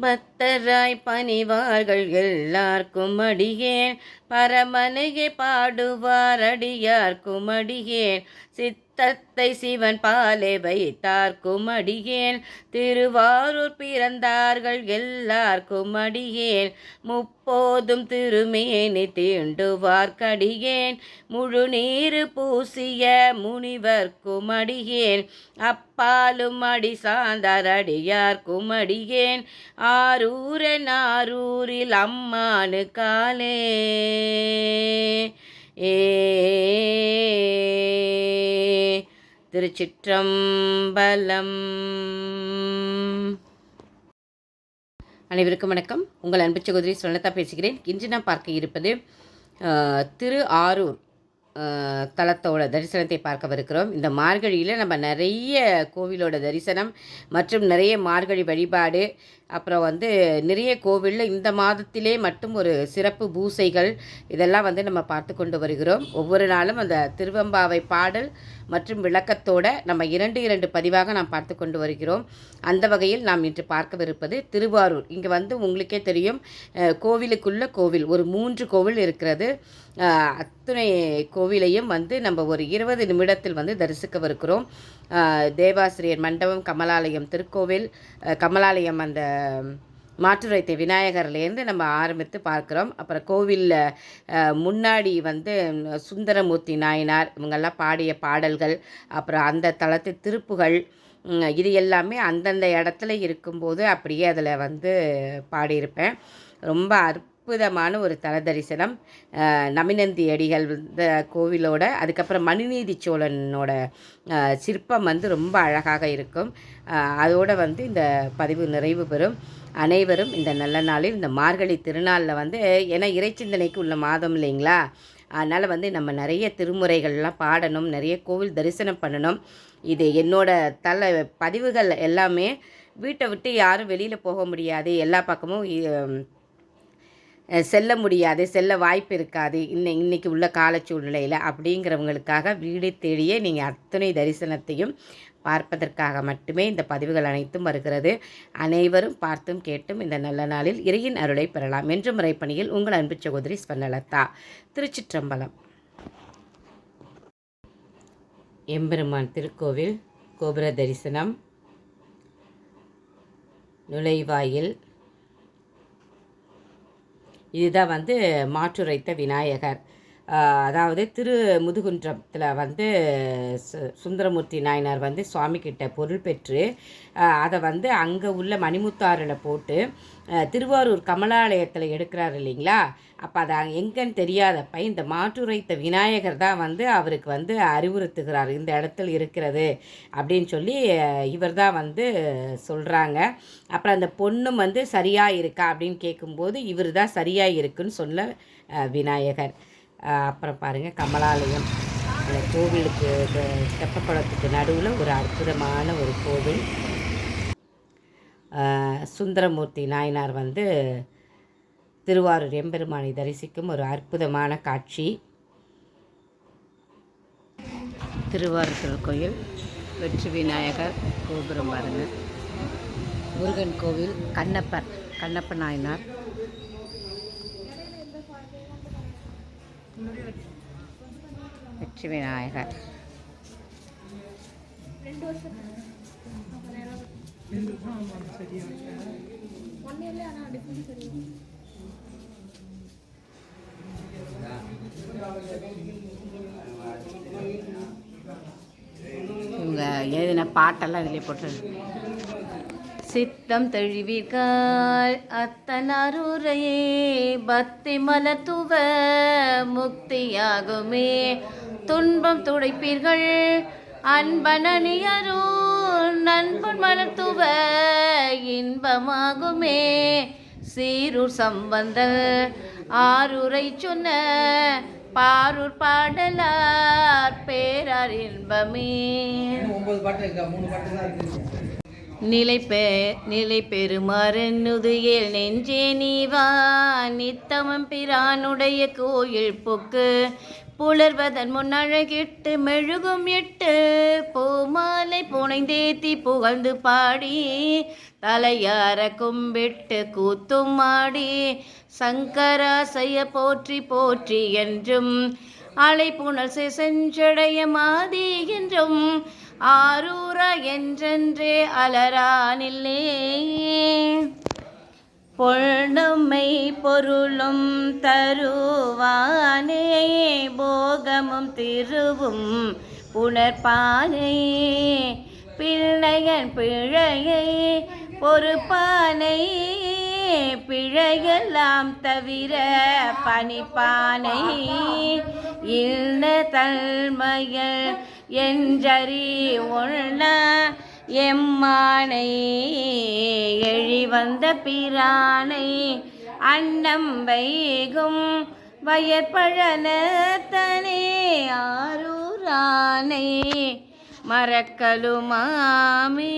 பக்தராய் பணிவார்கள் எல்லார்க்கும் அடியேன். பரமனையே பாடுவார் அடியார்க்கும் அடியேன். சித்த தத்தை சிவன் பாலே வைத்தார்க்கும் அடியேன் திருவாரூர் பிறந்தார்கள் எல்லார்க்கும் அடியேன் முப்போதும் திருமேனி தீண்டுவார் கடியேன். முழு நீரு பூசிய முனிவர்க்கும் அடியேன் அப்பாலும் அடி சார்ந்தார் அடியார்க்கும் அடியேன் ஆரூரன் ஆரூரில் அம்மானு காலே. ஏ திருச்சிற்றம்பலம். அனைவருக்கும் வணக்கம். உங்கள் அன்பு சகோதரி சுனலதா பேசுகிறேன். இன்று நான் பார்க்க இருப்பது திரு ஆரூர் தலத்தோட தரிசனத்தை பார்க்கவிருக்கிறோம். இந்த மார்கழியில் நம்ம நிறைய கோவிலோட தரிசனம் மற்றும் நிறைய மார்கழி வழிபாடு அப்புறம் வந்து நிறைய கோவிலில் இந்த மாதத்திலே மட்டும் ஒரு சிறப்பு பூசைகள் இதெல்லாம் வந்து நம்ம பார்த்து கொண்டு வருகிறோம். ஒவ்வொரு நாளும் அந்த திருவம்பாவை பாடல் மற்றும் விளக்கத்தோட நம்ம இரண்டு இரண்டு பதிவாக நாம் பார்த்து கொண்டு வருகிறோம். அந்த வகையில் நாம் இன்று பார்க்கவிருப்பது திருவாரூர். இங்கே வந்து உங்களுக்கே தெரியும் கோவிலுக்குள்ள கோவில் ஒரு மூன்று கோவில் இருக்கிறது. அத்தனை அத்துணை கோவிலையும் வந்து நம்ம ஒரு இருபது நிமிடத்தில் வந்து தரிசிக்கவிருக்கிறோம். தேவாசிரியர் மண்டபம் கமலாலயம் திருக்கோவில் கமலாலயம் அந்த மாற்றுரைத்தை விநாயகர்லேருந்து நம்ம ஆரம்பித்து பார்க்குறோம். அப்புறம் கோவிலில் முன்னாடி வந்து சுந்தரமூர்த்தி நாயனார் இவங்கெல்லாம் பாடிய பாடல்கள் அப்புறம் அந்த தளத்து திருப்புகள் இது எல்லாமே அந்தந்த இடத்துல இருக்கும்போது அப்படியே அதில் வந்து பாடியிருப்பேன். ரொம்ப அற்புதமான ஒரு தல தரிசனம் நமினந்தி அடிகள் இந்த கோவிலோட அதுக்கப்புறம் மணிநீதி சோழனோட சிற்பம் வந்து ரொம்ப அழகாக இருக்கும். அதோடு வந்து இந்த பதிவு நிறைவு பெறும். அனைவரும் இந்த நல்ல நாளில் இந்த மார்கழி திருநாளில் வந்து ஏன்னா இறைச்சிந்தனைக்கு உள்ள மாதம் இல்லைங்களா? அதனால் வந்து நம்ம நிறைய திருமுறைகள்லாம் பாடணும் நிறைய கோவில் தரிசனம் பண்ணணும். இது என்னோட தல பதிவுகள் எல்லாமே வீட்டை விட்டு யாரும் வெளியில் போக முடியாது. எல்லா பக்கமும் இ- செல்ல முடியாது செல்ல வாய்ப்பு இருக்காது இன்னை இன்னைக்கு உள்ள கால சூழ்நிலையில் அப்படிங்கிறவங்களுக்காக வீடு தேடியே நீங்கள் அத்தனை தரிசனத்தையும் பார்ப்பதற்காக மட்டுமே இந்த பதிவுகள் அனைத்தும் வருகிறது. அனைவரும் பார்த்தும் கேட்டும் இந்த நல்ல நாளில் இறையின் அருளை பெறலாம் என்று முறைப்பணியில் உங்கள் அன்பு சகோதரி ஸ்வர்ணலதா திருச்சிற்றம்பலம். எம்பெருமான் திருக்கோவில் கோபுர தரிசனம் நுழைவாயில் இதுதான் வந்து மாற்றுரைத்த விநாயகர். அதாவது திரு முதுகுன்றத்தில் வந்து சு- சுந்தரமூர்த்தி நாயனார் வந்து சுவாமிக்கிட்ட பொருள் பெற்று அதை வந்து அங்கே உள்ள மணிமுத்தாறில் போட்டு திருவாரூர் கமலாலயத்தில் எடுக்கிறார் இல்லைங்களா? அப்போ அது எங்கன்னு தெரியாதப்ப இந்த மாற்றுரைத்த விநாயகர் தான் வந்து அவருக்கு வந்து அறிவுறுத்துகிறார் இந்த இடத்துல இருக்கிறது அப்படின்னு சொல்லி இவர் தான் வந்து சொல்கிறாங்க அப்புறம் அந்த பொண்ணும் வந்து சரியாக இருக்கா அப்படின்னு கேட்கும்போது இவர் தான் சரியாக இருக்குன்னு சொல்ல விநாயகர். அப்புறம் பாருங்கள் கமலாலயம். அந்த கோவிலுக்கு தெப்பக்குளத்துக்கு நடுவில் ஒரு அற்புதமான ஒரு கோவில். சுந்தரமூர்த்தி நாயனார் வந்து திருவாரூர் எம்பெருமானை தரிசிக்கும் ஒரு அற்புதமான காட்சி. திருவாரூர் கோயில் வெற்றி விநாயகர் கோபுரம் பாருங்கள் முருகன் கோவில் கண்ணப்பர் கண்ணப்ப நாயனார். வெற்றி விநாயகர். இவங்க எழுதின பாட்டெல்லாம் இதிலே போட்டு சித்தம் தழுவிகால் அத்தனருரையே பக்தி மலத்துவ முக்தியாகுமே. துன்பம் துடைப்பீர்கள். அன்பனியரோ நண்பன் மலத்துவ இன்பமாகுமே. சீரூர் சம்பந்தல் ஆரூரை சொன்ன பாரூர் பாடலார் பேரார் இன்பமே. ஒன்பது பாட்டு இருக்கா? மூணு பாட்டு தான் இருக்கு நிலை பெ நிலை பெருமாறுதுயல் நெஞ்சே நீவா நித்தமம் பிரானுடைய கோயில் புக்கு. புலர்வதன் முன்னழகிட்டு மெழுகும் இட்டு பூமாலை புனைந்தேத்தி புகழ்ந்து பாடி. தலையார கும்பிட்டு கூத்தும் ஆடி. சங்கராசைய போற்றி போற்றி என்றும். அலைப்புணல் செஞ்சடைய மாதி என்றும். ஆரூர என்றென்றே அலரானில்லே பொன்னுமை பொருளும் தருவானே. போகமும் திருவும் புணர்பானை பிள்ளையன் பிழையை பொறுப்பானை. பிழையெல்லாம் தவிர பனிப்பானை இல்ல தல்மையல் என்றறி உள்ள எம்மானை எழிவந்த பிரானை அன்னம் வைகும் வயற்பழனத்தனே ஆரூரானை மறக்கலுமாமே.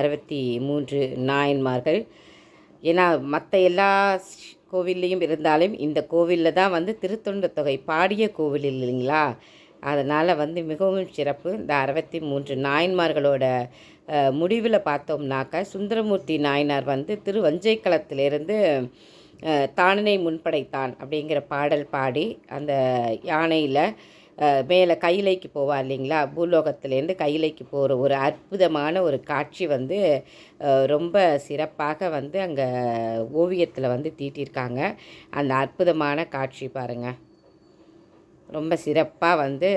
அறுபத்தி மூன்று நாயன்மார்கள். ஏன்னா மற்ற எல்லா கோவில்லையும் இருந்தாலும் இந்த கோவிலில் தான் வந்து திருத்தொண்ட தொகை பாடிய கோவில் இல்லைங்களா? அதனால் வந்து மிகவும் சிறப்பு. இந்த அறுபத்தி மூன்று நாயன்மார்களோட முடிவில் பார்த்தோம்னாக்க சுந்தரமூர்த்தி நாயனார் வந்து திருவஞ்சைக்களத்திலிருந்து தானனை முன்படைத்தான் அப்படிங்கிற பாடல் பாடி அந்த யானையில் மேலே கைலைக்கு போவா இல்லைங்களா? பூலோகத்துலேருந்து கைலைக்கு போகிற ஒரு அற்புதமான ஒரு காட்சி வந்து ரொம்ப சிறப்பாக வந்து அங்கே ஓவியத்தில் வந்து தீட்டியிருக்காங்க அந்த அற்புதமான காட்சி பாருங்கள் ரொம்ப சிறப்பாக வந்து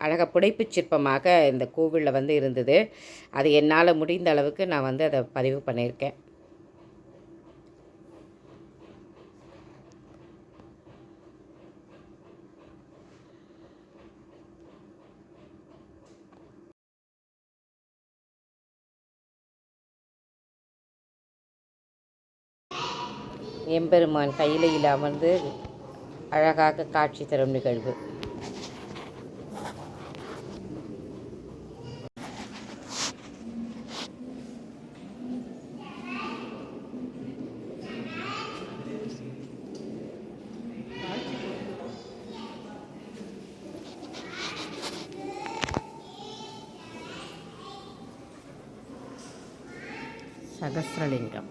அழகாக புடைப்புச் சிற்பமாக இந்த கோவிலில் வந்து இருந்தது. அது என்னால் முடிந்த அளவுக்கு நான் வந்து அதை பதிவு பண்ணியிருக்கேன். எம்பெருமான் கையிலையில் அமர்ந்து அழகாக காட்சி தரும் நிகழ்வு. சகசிரலிங்கம்.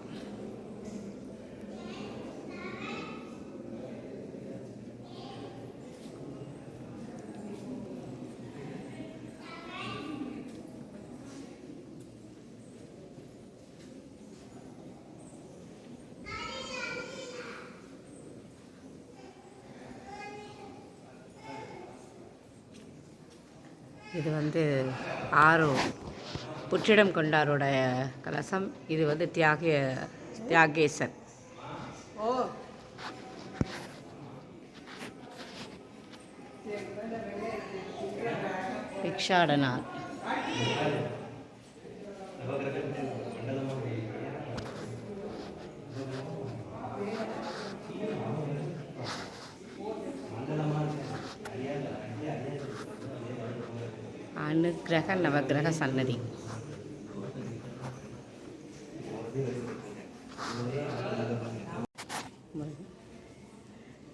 இது வந்து ஆரோ புற்றிடம் கொண்டாரோட கலசம். இது வந்து தியாகிய தியாகேசன். பிக்ஷாடனார். அனுகிரக நவகிரக சன்னதி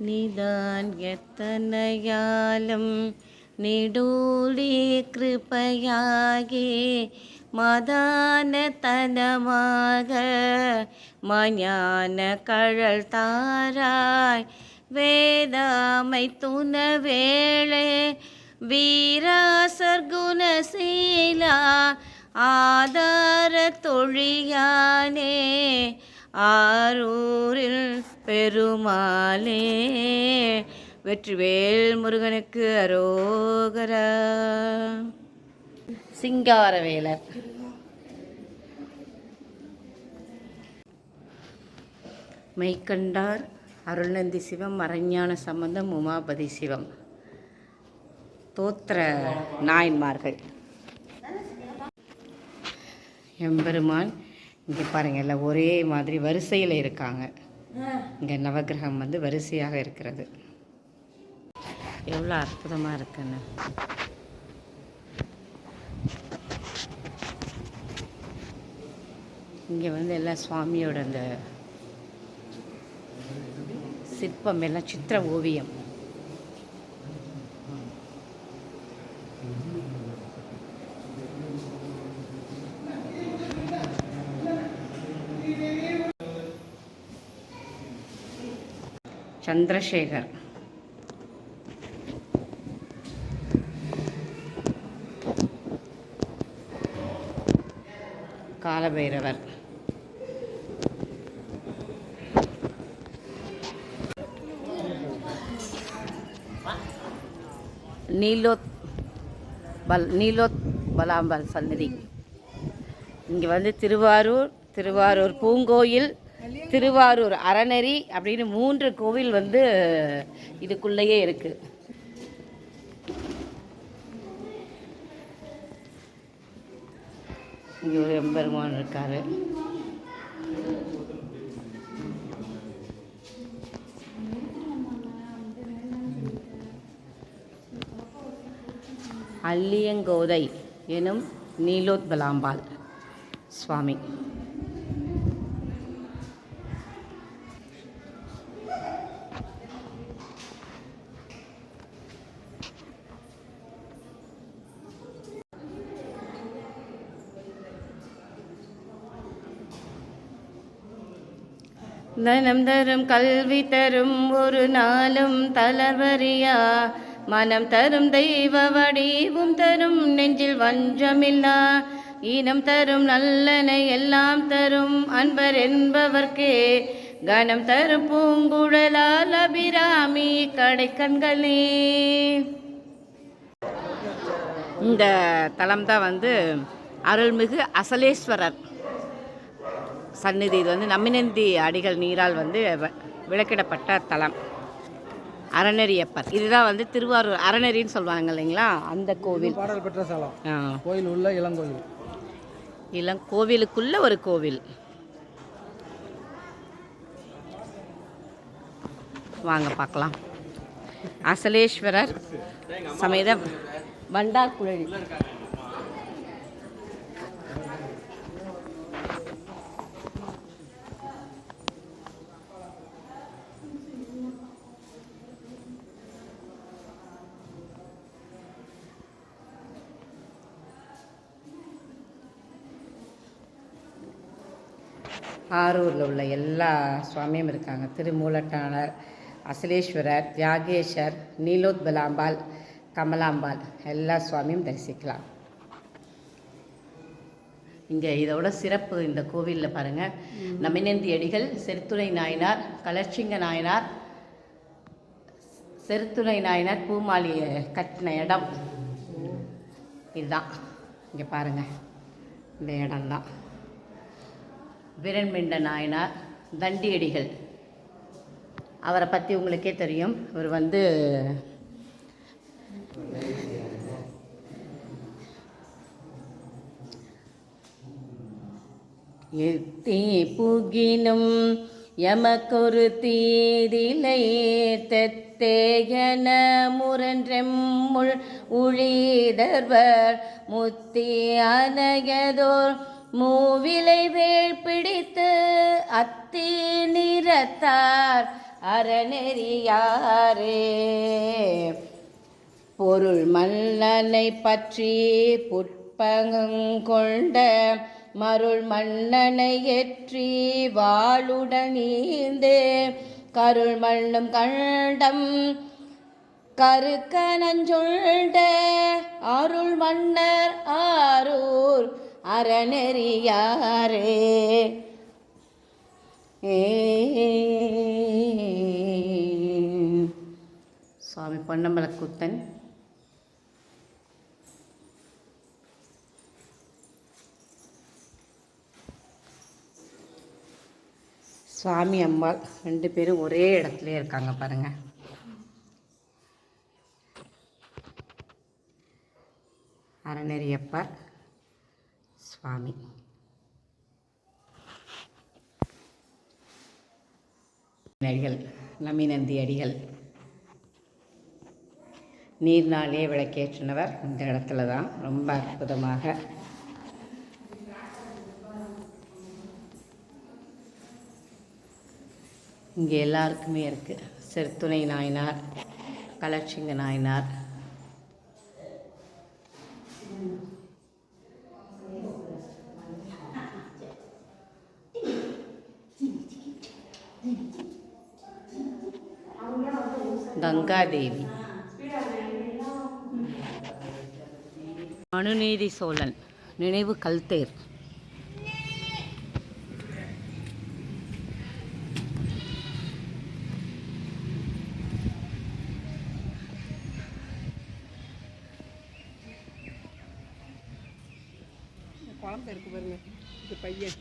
நிதான் எத்தனையாலும் நெடூழி கிருப்பையாகி மதானத்தனமாக மஞான கழல் தாராய் வேதாமை துணவேளே வீராசர்குணசீலா ஆதார தொழியானே ஆரூரில் பெருமாளே. வெற்றிவேல் முருகனுக்கு அரோகரா. சிங்காரவேலர். மெய்கண்டார் அருள்நந்தி சிவம் மறைஞான சம்பந்தம் உமாபதி சிவம். தோத்திர நாயன்மார்கள். எம்பெருமான் இங்கே பாருங்கள் எல்லாம் ஒரே மாதிரி வரிசையில் இருக்காங்க. இங்கே நவக்கிரகம் வந்து வரிசையாக இருக்கிறது. எவ்வளோ அற்புதமாக இருக்குன்னு. இங்கே வந்து எல்லாம் சுவாமியோட அந்த சிற்பம் எல்லாம் சித்திர ஓவியம். சந்திரசேகர். காலபைரவர். நீலோத் பல் நீலோத் பலாம்பல் சன்னதி இங்கே வந்து திருவாரூர் திருவாரூர் பூங்கோயில் திருவாரூர் அறநெறி அப்படின்னு மூன்று கோவில் வந்து இதுக்குள்ளேயே இருக்குது இங்கே ஒரு எம்பெருமான் இருக்காரு. அல்லியங்கோதை எனும் நீலோத்பலாம்பாள். சுவாமி. தனம் தரும் கல்வி தரும் ஒரு நாளும் தளர்வரியா மனம் தரும் தெய்வ வடிவும் தரும் நெஞ்சில் வஞ்சமில்லா? ஈனம் தரும் நல்லனை எல்லாம் தரும் அன்பர் என்பவர்க்கே. கனம் தரும் பூங்குழலால் அபிராமி கடைக்கண்களே. இந்த தலம் தான் வந்து அருள்மிகு அசலேஸ்வரர். சந்நிதி. இது வந்து நம்மினந்தி அடிகள் நீரால் வந்து விளக்கிடப்பட்ட தலம். அறநெறியப்பர். இதுதான் வந்து திருவாரூர் அறநெறின்னு சொல்லுவாங்க இல்லைங்களா? அந்த கோவில். பாடல் பெற்ற ஸ்தலம். கோயில் உள்ள இளங்கோயில் இளம் கோவிலுக்குள்ள ஒரு கோவில். வாங்க பார்க்கலாம். அசலேஸ்வரர் சமேத வண்டார் குழலி. ஆரூரில் உள்ள எல்லா சுவாமியும் இருக்காங்க. திருமூலட்டானர் அசலேஸ்வரர் தியாகேஷர் நீலோத்பலாம்பாள் கமலாம்பாள் எல்லா சுவாமியும் தரிசிக்கலாம். இங்கே இதோட சிறப்பு இந்த கோவிலில் பாருங்கள் நமினந்தி அடிகள் செருத்துணை நாயனார் கலர்ச்சிங்க நாயனார் செருத்துணை நாயனார் பூமாலியை கட்டின இடம். இதுதான். இங்கே பாருங்கள் இந்த இடம்தான். விரண்மிண்ட நாயனார் தண்டியடிகள். அவரை பற்றி உங்களுக்கே தெரியும். இவர் வந்து எத்தி புகினும் எமக்கொரு தீதிலை தெத்தேகன முரன்றெம்முள் உழிதர்வர் முத்தி அனகதோர் மூவிலை வேள் பிடித்து அத்தி நிறத்தார் அறநெறியாரே. பொருள் மன்னனை பற்றி புட்பங்கொண்ட மருள் மன்னனை ஏற்றி வாளுடனீந்தே. கருள் மண்ணும் கண்டம் கருக்க நஞ்சொண்ட அருள் மன்னர் ஆரூர் அறநெறியாரே. சுவாமி பொன்னம்பலக்குத்தன் சுவாமி அம்பாள் ரெண்டு பேரும் ஒரே இடத்துல இருக்காங்க பாருங்க. அறநெறியப்பர். சுவாமி அடிகள் நமிநந்தி அடிகள். நீர்னாலே விளக்கேற்றினவர் இந்த இடத்துல தான். ரொம்ப அற்புதமாக. இங்கே எல்லாருக்குமே இருக்குது செருத்துணை நாயனார் கலட்சிங்க நாயனார். கங்காதேவி. மனுநீதி சோழன் நினைவு கல்தேர். குழம்பு இருக்கு பாருங்க இது பையன்.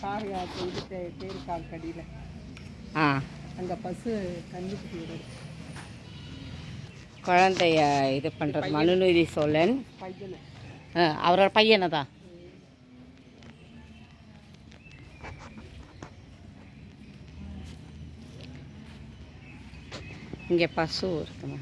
கார் தேர் கால் கடியில். ஆ. அங்கே பசு கஞ்சி குட்டி விடுது குழந்தைய இது பண்ணுறது மனுநீதி சோழன். பையனை. அவரோட பையனை தான் இங்கே பசு இருக்குமா